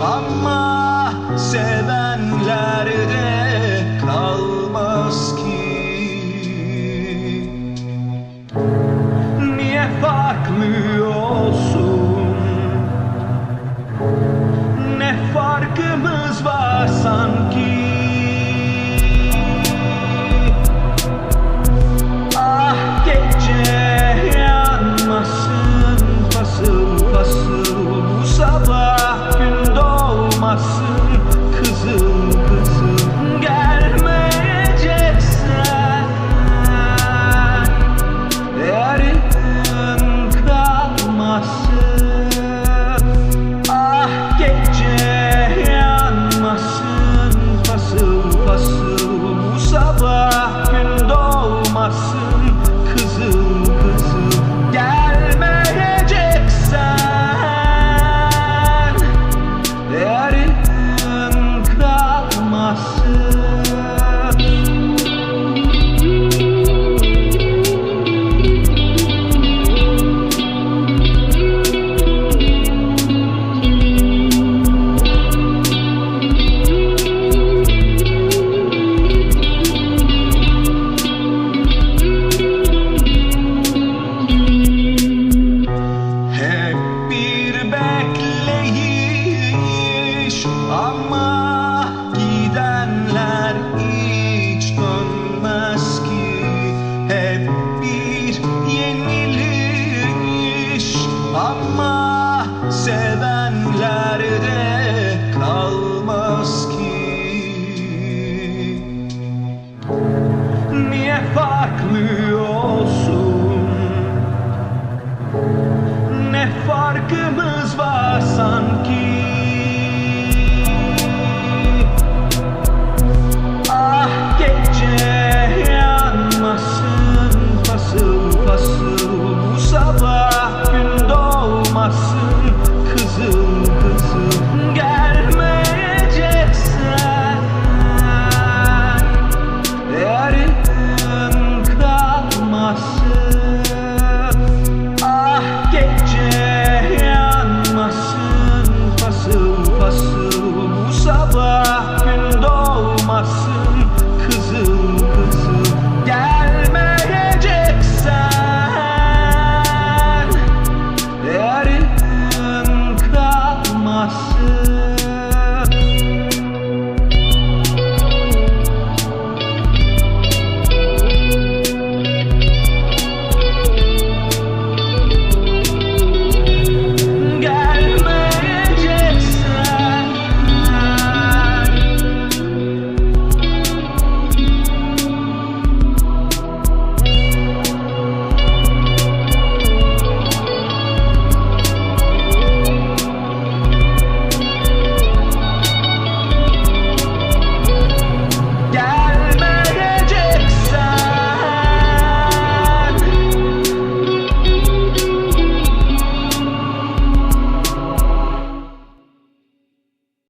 amar. sevenlerde kalmaz ki. Niye farklı olsun? Ne farkımız var sanki?